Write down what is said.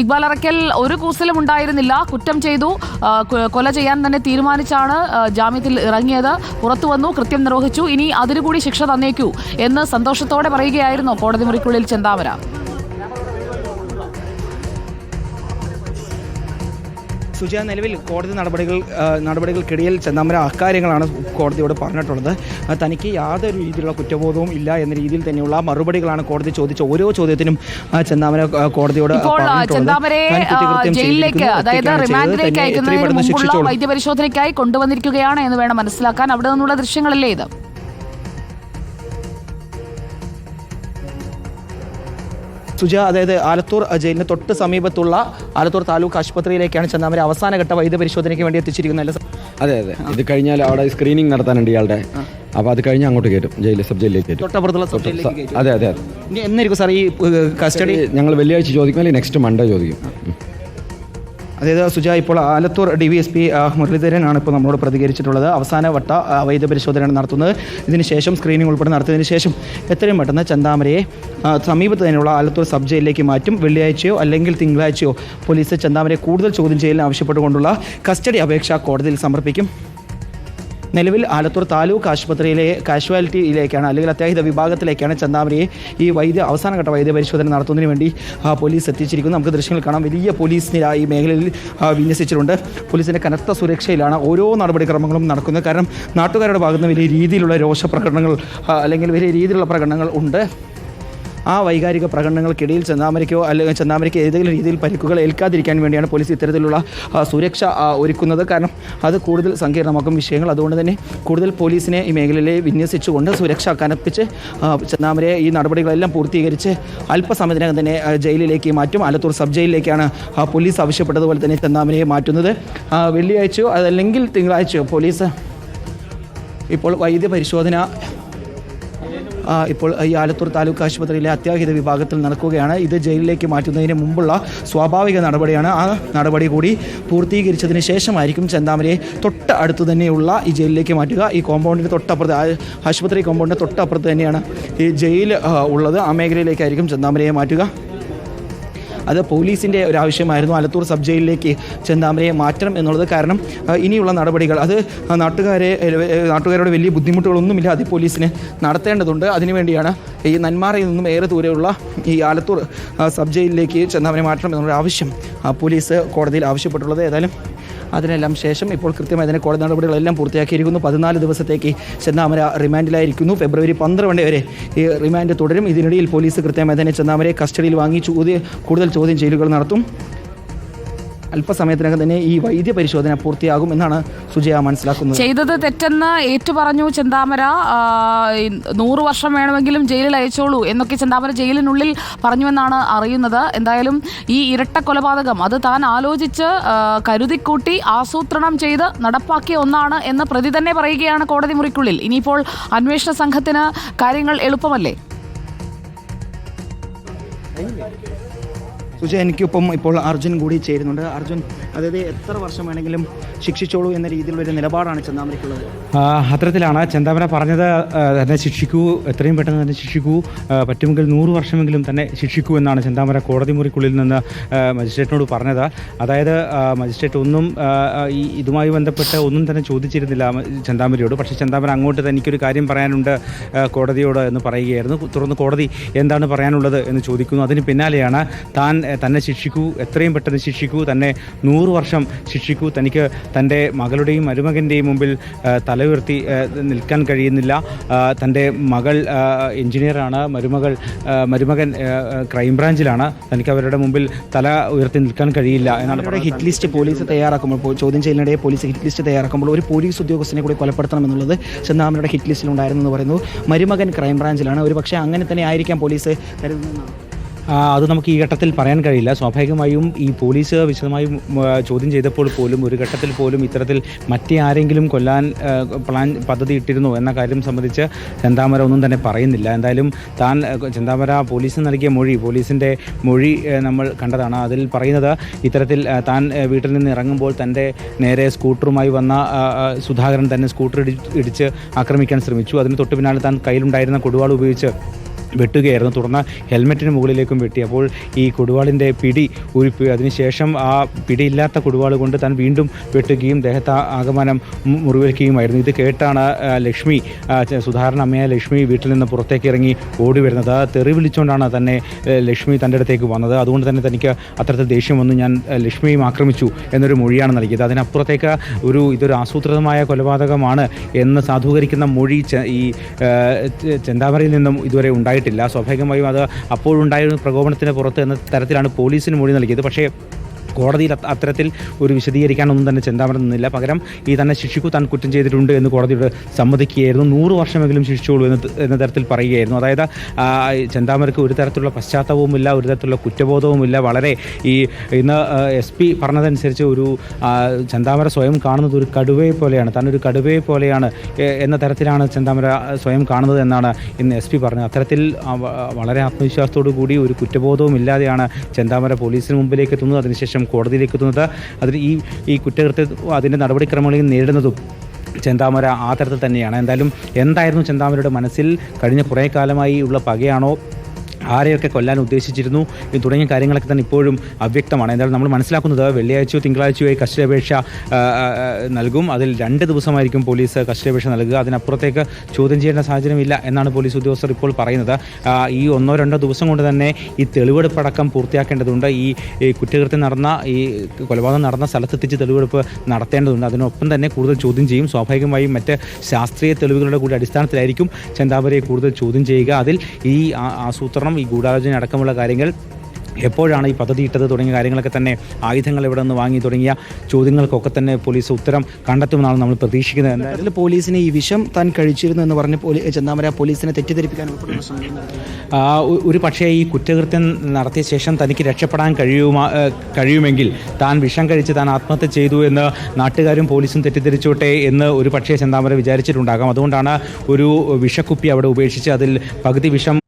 ഇക്ബാൽ അറക്കൽ ഒരു കൂസലും ഉണ്ടായിരുന്നില്ല. കുറ്റം ചെയ്തു. കൊല ചെയ്യാൻ തന്നെ തീരുമാനിച്ചാണ് ജാമ്യത്തിൽ ഇറങ്ങിയത്. പുറത്തു വന്നു കൃത്യം നിർവഹിച്ചു. ഇനി അതിനുകൂടി ശിക്ഷ തന്നേക്കൂ എന്ന് സന്തോഷത്തോടെ പറയുകയായിരുന്നു കോടതി മുറിക്കുള്ളിൽ ചെന്താമര. സുജയ നിലവിൽ കോടതി നടപടികൾ നടപടികൾക്കിടയിൽ ചെന്നാമര അക്കാര്യങ്ങളാണ് കോടതിയോട് പറഞ്ഞിട്ടുള്ളത്. തനിക്ക് യാതൊരു രീതിയിലുള്ള കുറ്റബോധവും ഇല്ല എന്ന രീതിയിൽ തന്നെയുള്ള മറുപടികളാണ് കോടതി ചോദിച്ച ഓരോ ചോദ്യത്തിനും ചെന്നാമര കോടതിയോട് ജയിലിലേക്ക് അതായത് റിമാൻഡിലേക്ക് അയക്കുന്നതിന് മുമ്പുള്ള ശിക്ഷിച്ചോളൂ. വൈദ്യപരിശോധനയ്ക്കായി കൊണ്ടുവന്നിരിക്കുകയാണ് എന്ന് വേണം മനസ്സിലാക്കാൻ. അവിടെ നിന്നുള്ള ദൃശ്യങ്ങളല്ലേ ഇത്? സുജ അതായത് ആലത്തൂർ ജയിലിന് തൊട്ട് സമീപത്തുള്ള ആലത്തൂർ താലൂക്ക് ആശുപത്രിയിലേക്കാണ് ചെന്നാമര അവസാനഘട്ട വൈദ്യപരിശോധനയ്ക്ക് വേണ്ടി എത്തിച്ചിരിക്കുന്നത് അല്ലേ അതെ അതെ. ഇത് കഴിഞ്ഞാൽ അവിടെ സ്ക്രീനിങ് നടത്താനുണ്ട് ഇയാളുടെ. അപ്പോൾ അത് കഴിഞ്ഞ് അങ്ങോട്ട് കയറ്റും. ജയിലിൽ സബ് ജയിലിലേക്ക് കയറ്റും. തൊട്ടപ്പുറത്തുള്ള സബ് ജയിലിലേക്ക് കയറ്റും. അതെ അതെ അതെ. ഇനി എന്നായിരിക്കും സാർ ഈ ഏഹ്, കസ്റ്റഡി ഞങ്ങൾ വെള്ളിയാഴ്ച ചോദിക്കും അല്ലെങ്കിൽ നെക്സ്റ്റ് മൺഡേ ചോദിക്കും. അതായത് സുജ ഇപ്പോൾ Alathur D V S P മുരളീധരനാണ് ഇപ്പോൾ നമ്മളോട് പ്രതികരിച്ചിട്ടുള്ളത്. അവസാന വട്ട വൈദ്യ പരിശോധനയാണ് നടത്തുന്നത്. ഇതിനുശേഷം സ്ക്രീനിംഗ് ഉൾപ്പെടെ നടത്തിയതിന് ശേഷം എത്രയും പെട്ടെന്ന് ചന്താമരയെ സമീപത്ത് തന്നെയുള്ള ആലത്തൂർ സബ് ജയിലിലേക്ക് മാറ്റും. വെള്ളിയാഴ്ചയോ അല്ലെങ്കിൽ തിങ്കളാഴ്ചയോ പോലീസ് ചന്താമരയെ കൂടുതൽ ചോദ്യം ചെയ്യലിന് ആവശ്യപ്പെട്ടുകൊണ്ടുള്ള കസ്റ്റഡി അപേക്ഷ കോടതിയിൽ സമർപ്പിക്കും. നിലവിൽ ആലത്തൂർ താലൂക്ക് ആശുപത്രിയിലെ കാഷ്വാലിറ്റിയിലേക്കാണ് അല്ലെങ്കിൽ അത്യാഹിത വിഭാഗത്തിലേക്കാണ് ചന്ദാമരിയെ ഈ വൈദ്യ അവസാനഘട്ട വൈദ്യ പരിശോധന നടത്തുന്നതിന് വേണ്ടി പോലീസ് എത്തിച്ചിരിക്കുന്നു. നമുക്ക് ദൃശ്യങ്ങൾ കാണാം. വലിയ പോലീസ് നിര ഈ മേഖലയിൽ വിന്യസിച്ചിട്ടുണ്ട്. പോലീസിന്റെ കനത്ത സുരക്ഷയിലാണ് ഓരോ നടപടിക്രമങ്ങളും നടക്കുന്നത്. കാരണം നാട്ടുകാരുടെ ഭാഗത്ത് നിന്ന് വലിയ രീതിയിലുള്ള രോഷപ്രകടനങ്ങൾ അല്ലെങ്കിൽ വലിയ രീതിയിലുള്ള പ്രകടനങ്ങൾ ഉണ്ട്. ആ വൈകാരിക പ്രകടനങ്ങൾക്കിടയിൽ ചെന്നാമരയ്ക്കോ അല്ലെങ്കിൽ ചെന്നാമരയ്ക്ക് ഏതെങ്കിലും രീതിയിൽ പരിക്കുകൾ ഏൽക്കാതിരിക്കാൻ വേണ്ടിയാണ് പോലീസ് ഇത്തരത്തിലുള്ള സുരക്ഷ ഒരുക്കുന്നത്. കാരണം അത് കൂടുതൽ സങ്കീർണമാക്കും വിഷയങ്ങൾ. അതുകൊണ്ട് തന്നെ കൂടുതൽ പോലീസിനെ ഈ മേഖലയിലെ വിന്യസിച്ചുകൊണ്ട് സുരക്ഷ കനപ്പിച്ച് ചെന്നാമരയെ ഈ നടപടികളെല്ലാം പൂർത്തീകരിച്ച് അല്പസമയത്തിനകം തന്നെ ജയിലിലേക്ക് മാറ്റും. ആലത്തൂർ സബ് ജയിലിലേക്കാണ് പോലീസ് ആവശ്യപ്പെട്ടതുപോലെ തന്നെ ചെന്നാമരയെ മാറ്റുന്നത്. വെള്ളിയാഴ്ചയോ അതല്ലെങ്കിൽ തിങ്കളാഴ്ചയോ പോലീസ് ഇപ്പോൾ വൈദ്യ പരിശോധന ഇപ്പോൾ ഈ ആലത്തൂർ താലൂക്ക് ആശുപത്രിയിലെ അത്യാഹിത വിഭാഗത്തിൽ നടക്കുകയാണ്. ഇത് ജയിലിലേക്ക് മാറ്റുന്നതിന് മുമ്പുള്ള സ്വാഭാവിക നടപടിയാണ്. ആ നടപടി കൂടി പൂർത്തീകരിച്ചതിന് ശേഷമായിരിക്കും ചെന്താമരയെ തൊട്ട് അടുത്ത് തന്നെയുള്ള ഈ ജയിലിലേക്ക് മാറ്റുക. ഈ കോമ്പൗണ്ടിന് തൊട്ടപ്പുറത്ത് ആശുപത്രി കോമ്പൗണ്ടിന് തൊട്ടപ്പുറത്ത് തന്നെയാണ് ഈ ജയിൽ ഉള്ളത്. ആ മേഖലയിലേക്കായിരിക്കും ചെന്താമരയെ മാറ്റുക. അത് പോലീസിന്റെ ഒരു ആവശ്യമായിരുന്നു. ആലത്തൂർ സബ് ജയിലിലേക്ക് ചെന്താമരയെ മാറ്റണം എന്നുള്ളത് കാരണം ഇനിയുള്ള നടപടികൾ. അത് നാട്ടുകാരെ നാട്ടുകാരോട് വലിയ ബുദ്ധിമുട്ടുകളൊന്നുമില്ല അത് പോലീസിന് നടത്തേണ്ടതുണ്ട്. അതിനുവേണ്ടിയാണ് ഈ നന്മാറയിൽ നിന്നും ഏറെ ദൂരെയുള്ള ഈ ആലത്തൂർ സബ് ജയിലിലേക്ക് ചെന്താമരയെ മാറ്റണം എന്നുള്ള ആവശ്യം പോലീസ് കോടതിയിൽ ആവശ്യപ്പെട്ടുള്ളത്. ഏതായാലും അതിനെല്ലാം ശേഷം ഇപ്പോൾ കൃത്യമായി തന്നെ കോടതി നടപടികളെല്ലാം പൂർത്തിയാക്കിയിരിക്കുന്നു. പതിനാല് ദിവസത്തേക്ക് ചെന്നാമര റിമാൻഡിലായിരിക്കുന്നു. ഫെബ്രുവരി പന്ത്രണ്ട് വരെ ഈ റിമാൻഡ് തുടരും. ഇതിനിടയിൽ പോലീസ് കൃത്യമായി തന്നെ ചെന്നാമരെ കസ്റ്റഡിയിൽ വാങ്ങി ചോദ്യം കൂടുതൽ ചോദ്യം ചെയ്യലുകൾ നടത്തും. അല്പസമയത്തിനകം തന്നെ ഈ വൈദ്യ പരിശോധന പൂർത്തിയാകും എന്നാണ് സുജയ മനസ്സിലാക്കുന്നത്. ചെയ്തത് തെറ്റെന്ന് ഏറ്റുപറഞ്ഞു ചെന്താമര. നൂറ് വർഷം വേണമെങ്കിലും ജയിലിൽ അയച്ചോളൂ എന്നൊക്കെ ചെന്താമര ജയിലിനുള്ളിൽ പറഞ്ഞുവെന്നാണ് അറിയുന്നത്. എന്തായാലും ഈ ഇരട്ട കൊലപാതകം അത് താൻ ആലോചിച്ച് കരുതിക്കൂട്ടി ആസൂത്രണം ചെയ്ത് നടപ്പാക്കിയ ഒന്നാണ് എന്ന് പ്രതി തന്നെ പറയുകയാണ് കോടതി മുറിക്കുള്ളിൽ. ഇനിയിപ്പോൾ അന്വേഷണ സംഘത്തിന് കാര്യങ്ങൾ എളുപ്പമല്ലേ? സുജയ എനിക്കൊപ്പം ഇപ്പോൾ അർജുൻ കൂടി ചേരുന്നുണ്ട്. അർജുൻ അതായത് എത്ര വർഷം വേണമെങ്കിലും ശിക്ഷിച്ചോളൂ എന്ന രീതിയിലുള്ള ഒരു നിലപാടാണ് ചെന്താമരയ്ക്കുള്ളത് അത്തരത്തിലാണ്. ചെന്താമര പറഞ്ഞത് തന്നെ ശിക്ഷിക്കൂ എത്രയും പെട്ടെന്ന് തന്നെ ശിക്ഷിക്കൂ പറ്റുമെങ്കിൽ നൂറ് വർഷമെങ്കിലും തന്നെ ശിക്ഷിക്കൂ എന്നാണ് ചെന്താമര കോടതി മുറിക്കുള്ളിൽ നിന്ന് മജിസ്ട്രേറ്റിനോട് പറഞ്ഞത്. അതായത് മജിസ്ട്രേറ്റ് ഒന്നും ഈ ഇതുമായി ബന്ധപ്പെട്ട് ഒന്നും തന്നെ ചോദിച്ചിരുന്നില്ല ചെന്താമരയോട് പക്ഷേ ചെന്താമര അങ്ങോട്ട് തനിക്കൊരു കാര്യം പറയാനുണ്ട് കോടതിയോട് എന്ന് പറയുകയായിരുന്നു. തുടർന്ന് കോടതി എന്താണ് പറയാനുള്ളത് എന്ന് ചോദിക്കുന്നു. അതിന് പിന്നാലെയാണ് താൻ തന്നെ ശിക്ഷിക്കൂ എത്രയും പെട്ടെന്ന് ശിക്ഷിക്കൂ തന്നെ നൂറ് വർഷം ശിക്ഷിക്കൂ. തനിക്ക് തന്റെ മകളുടെയും മരുമകന്റെയും മുമ്പിൽ തല ഉയർത്തി നിൽക്കാൻ കഴിയുന്നില്ല. തന്റെ മകൾ എഞ്ചിനീയറാണ് മരുമകൾ മരുമകൻ ക്രൈം ബ്രാഞ്ചിലാണ്. ക്രൈംബ്രാഞ്ചിലാണ് തനിക്ക് അവരുടെ മുമ്പിൽ തല ഉയർത്തി നിൽക്കാൻ കഴിയില്ല എന്നാണ് ഹിറ്റ് ലിസ്റ്റ് പോലീസ് തയ്യാറാക്കുമ്പോൾ ചോദ്യം ചെയ്യലിനിടെ പോലീസ് ഹിറ്റ് ലിസ്റ്റ് തയ്യാറാക്കുമ്പോൾ ഒരു പോലീസ് ഉദ്യോഗസ്ഥനെ കൂടി കൊലപ്പെടുത്തണം എന്നുള്ളത് ചെന്നാമരുടെ ഹിറ്റ് ലിസ്റ്റിൽ ഉണ്ടായിരുന്നു എന്ന് പറയുന്നു. മരുമകൻ ക്രൈംബ്രാഞ്ചിലാണ് ഒരു പക്ഷേ അങ്ങനെ തന്നെ ആയിരിക്കാം പോലീസ് കരുതുന്നതെന്നാണ്. ആ, അത് നമുക്ക് ഈ ഘട്ടത്തിൽ പറയാൻ കഴിയില്ല. സ്വാഭാവികമായും ഈ പോലീസ് വിശദമായി ചോദ്യം ചെയ്തപ്പോൾ പോലും ഒരു ഘട്ടത്തിൽ പോലും ഇത്തരത്തിൽ മറ്റേ ആരെങ്കിലും കൊല്ലാൻ പ്ലാൻ പദ്ധതി ഇട്ടിരുന്നു എന്ന കാര്യം സംബന്ധിച്ച് ചെന്താമര ഒന്നും തന്നെ പറയുന്നില്ല. എന്തായാലും താൻ ചന്താമര പോലീസിന് നൽകിയ മൊഴി പോലീസിന്റെ മൊഴി നമ്മൾ കണ്ടതാണ്. അതിൽ പറയുന്നത് ഇത്തരത്തിൽ താൻ വീട്ടിൽ നിന്ന് ഇറങ്ങുമ്പോൾ തന്റെ നേരെ സ്കൂട്ടറുമായി വന്ന സുധാകരൻ തന്നെ സ്കൂട്ടർ ഇടി ഇടിച്ച് ആക്രമിക്കാൻ ശ്രമിച്ചു. അതിന് തൊട്ടു പിന്നാലെ താൻ കയ്യിലുണ്ടായിരുന്ന കൊടുവാൾ ഉപയോഗിച്ച് വെട്ടുകയായിരുന്നു. തുടർന്ന് ഹെൽമെറ്റിന് മുകളിലേക്കും വെട്ടി. അപ്പോൾ ഈ കൊടുവാളിന്റെ പിടി ഒരു അതിനുശേഷം ആ പിടിയില്ലാത്ത കൊടുവാൾ കൊണ്ട് താൻ വീണ്ടും വെട്ടുകയും ദേഹത്ത് ആഗമനം മുറിവേൽക്കുകയുമായിരുന്നു. ഇത് കേട്ടാണ് ലക്ഷ്മി സുധാരണ അമ്മയായ ലക്ഷ്മി വീട്ടിൽ നിന്ന് പുറത്തേക്ക് ഇറങ്ങി ഓടി വരുന്നത്. തെറി വിളിച്ചുകൊണ്ടാണ് തന്നെ ലക്ഷ്മി തന്റെ അടുത്തേക്ക് വന്നത്. അതുകൊണ്ട് തന്നെ തനിക്ക് അത്തരത്തിൽ ദേഷ്യം വന്നു. ഞാൻ ലക്ഷ്മിയും ആക്രമിച്ചു എന്നൊരു മൊഴിയാണ് നൽകിയത്. അതിനപ്പുറത്തേക്ക് ഒരു ഇതൊരു ആസൂത്രിതമായ കൊലപാതകമാണ് എന്ന് സാധൂകരിക്കുന്ന മൊഴി ഈ ചെന്താമരയിൽ നിന്നും ഇതുവരെ ഉണ്ടായിട്ടില്ല. സ്വാഭാവികമായും അത് അപ്പോഴുണ്ടായിരുന്ന പ്രകോപനത്തിന് പുറത്ത് എന്ന തരത്തിലാണ് പോലീസിന് മൊഴി നൽകിയത്. പക്ഷേ കോടതിയിൽ അത് അത്തരത്തിൽ ഒരു വിശദീകരിക്കാനൊന്നും തന്നെ ചെന്താമരം നിന്നില്ല. പകരം ഈ തന്നെ ശിക്ഷിക്കു താൻ കുറ്റം ചെയ്തിട്ടുണ്ട് എന്ന് കോടതിയോട് സമ്മതിക്കുകയായിരുന്നു. നൂറ് വർഷമെങ്കിലും ശിക്ഷിച്ചോളൂ എന്ന് എന്ന തരത്തിൽ പറയുകയായിരുന്നു. അതായത് ചെന്താമരക്ക് ഒരു തരത്തിലുള്ള പശ്ചാത്തലവുമില്ല ഒരു തരത്തിലുള്ള കുറ്റബോധവുമില്ല. വളരെ ഈ ഇന്ന് എസ് പി പറഞ്ഞതനുസരിച്ച് ഒരു ചെന്താമര സ്വയം കാണുന്നത് ഒരു കടുവയെ പോലെയാണ്. തന്നൊരു കടുവയെ പോലെയാണ് എന്ന തരത്തിലാണ് ചെന്താമര സ്വയം കാണുന്നത് എന്നാണ് ഇന്ന് എസ് പി പറഞ്ഞത്. അത്തരത്തിൽ വളരെ ആത്മവിശ്വാസത്തോടു കൂടി ഒരു കുറ്റബോധവും ഇല്ലാതെയാണ് ചെന്താമര പോലീസിന് മുമ്പിലേക്ക് എത്തുന്നത്. അതിനുശേഷം കോടതിയിലേക്ക് എത്തുന്നത് അതിന് ഈ ഈ കുറ്റകൃത്യ അതിന്റെ നടപടിക്രമങ്ങളിൽ നേരിടുന്നതും ചെന്താമര ആ തരത്തിൽ തന്നെയാണ്. എന്തായാലും എന്തായിരുന്നു ചെന്താമരയുടെ മനസ്സിൽ? കഴിഞ്ഞ കുറേ കാലമായി ഉള്ള പകയാണോ? ആരെയൊക്കെ കൊല്ലാൻ ഉദ്ദേശിച്ചിരുന്നു തുടങ്ങിയ കാര്യങ്ങളൊക്കെ തന്നെ ഇപ്പോഴും അവ്യക്തമാണ്. എന്തായാലും നമ്മൾ മനസ്സിലാക്കുന്നത് വെള്ളിയാഴ്ചയോ തിങ്കളാഴ്ചയോ ഈ കസ്റ്റഡി അപേക്ഷ ആ, ആ, നൽകും. അതിൽ രണ്ട് ദിവസമായിരിക്കും പോലീസ് കസ്റ്റഡി അപേക്ഷ നൽകുക. അതിനപ്പുറത്തേക്ക് ചോദ്യം ചെയ്യേണ്ട സാഹചര്യമില്ല എന്നാണ് പോലീസ് ഉദ്യോഗസ്ഥർ ഇപ്പോൾ പറയുന്നത്. ഈ ഒന്നോ രണ്ടോ ദിവസം കൊണ്ട് തന്നെ ഈ തെളിവെടുപ്പടക്കം പൂർത്തിയാക്കേണ്ടതുണ്ട്. ഈ കുറ്റകൃത്യം നടന്ന ഈ കൊലപാതകം നടന്ന സ്ഥലത്തെത്തിച്ച് തെളിവെടുപ്പ് നടത്തേണ്ടതുണ്ട്. അതിനൊപ്പം തന്നെ കൂടുതൽ ചോദ്യം ചെയ്യും. സ്വാഭാവികമായും മറ്റ് ശാസ്ത്രീയ തെളിവുകളുടെ കൂടി അടിസ്ഥാനത്തിലായിരിക്കും ചെന്താമരയെ കൂടുതൽ ചോദ്യം ചെയ്യുക. അതിൽ ഈ ആ- ആസൂത്രണം ഈ ഗൂഢാലോചന അടക്കമുള്ള കാര്യങ്ങൾ എപ്പോഴാണ് ഈ പദ്ധതി ഇട്ടത് തുടങ്ങിയ കാര്യങ്ങളൊക്കെ തന്നെ ആയുധങ്ങൾ എവിടെ നിന്ന് വാങ്ങി തുടങ്ങിയ ചോദ്യങ്ങൾക്കൊക്കെ തന്നെ പോലീസ് ഉത്തരം കണ്ടെത്തുമെന്നാണ് നമ്മൾ പ്രതീക്ഷിക്കുന്നത്. അതിൽ പോലീസിനെ ഈ വിഷം താൻ കഴിച്ചിരുന്നു എന്ന് പറഞ്ഞ് ചെന്നാമര പോലീസിനെ തെറ്റിദ്ധരിപ്പിക്കാൻ ഒരു പക്ഷേ ഈ കുറ്റകൃത്യം നടത്തിയ ശേഷം തനിക്ക് രക്ഷപ്പെടാൻ കഴിയുമാ കഴിയുമെങ്കിൽ താൻ വിഷം കഴിച്ച് താൻ ആത്മഹത്യ ചെയ്തു എന്ന് നാട്ടുകാരും പോലീസും തെറ്റിദ്ധരിച്ചോട്ടെ എന്ന് ഒരു പക്ഷേ ചെന്താമര വിചാരിച്ചിട്ടുണ്ടാകാം. അതുകൊണ്ടാണ് ഒരു വിഷക്കുപ്പി അവിടെ ഉപേക്ഷിച്ച് അതിൽ പകുതി വിഷം